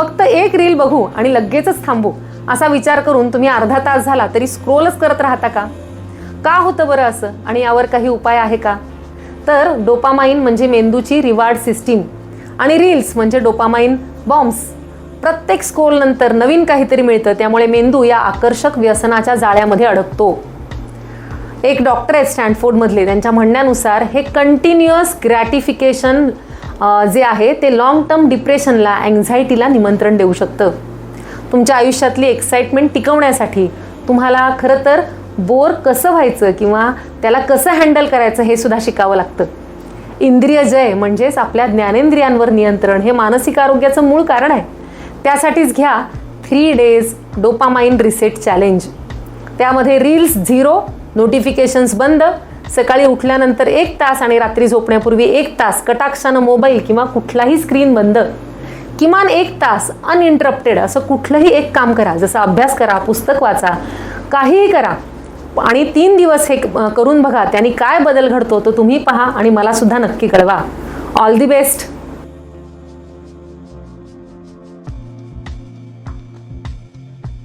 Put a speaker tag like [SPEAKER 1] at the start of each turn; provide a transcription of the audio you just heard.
[SPEAKER 1] फक्त एक रील बघू आणि लगेचच थांबू असा विचार करून तुम्ही अर्धा तास झाला तरी स्क्रोलच करत राहता का? का होतं बरं असं? आणि यावर काही उपाय आहे का? तर डोपामाइन म्हणजे मेंदूची रिवार्ड सिस्टीम आणि रील्स म्हणजे डोपामाइन बॉम्ब्स प्रत्येक स्क्रोल नंतर नवीन काहीतरी मिळतं त्यामुळे मेंदू या आकर्षक व्यसनाच्या जाळ्यामध्ये अडकतो. एक डॉक्टर आहेत स्टँडफोर्डमधले त्यांच्या म्हणण्यानुसार हे कंटिन्युअस ग्रॅटिफिकेशन जे आहे ते लाँग टर्म डिप्रेशनला अँझायटीला निमंत्रण देऊ शकतं. तुमच्या आयुष्यातली एक्साइटमेंट टिकवण्यासाठी तुम्हाला खरं तर बोर कसं व्हायचं किंवा त्याला कसं हँडल करायचं हे सुद्धा शिकावं लागतं. इंद्रिय जय म्हणजेच आपल्या ज्ञानेंद्रियांवर नियंत्रण हे मानसिक आरोग्याचं मूळ कारण आहे. त्यासाठीच घ्या three days dopamine reset challenge त्यामध्ये रील्स झिरो नोटिफिकेशन्स बंद सकाळी उठल्यानंतर एक तास आणि रात्री झोपण्यापूर्वी एक तास कटाक्षानं मोबाईल किंवा कुठलाही स्क्रीन बंद. किमान एक तास अनइंटरप्टेड असं कुठलंही एक काम करा. जसं अभ्यास करा पुस्तक वाचा काहीही करा. आणि तीन दिवस हे करून बघा त्यांनी काय बदल घडतो तो तुम्ही पहा आणि मला सुद्धा नक्की कळवा. All the best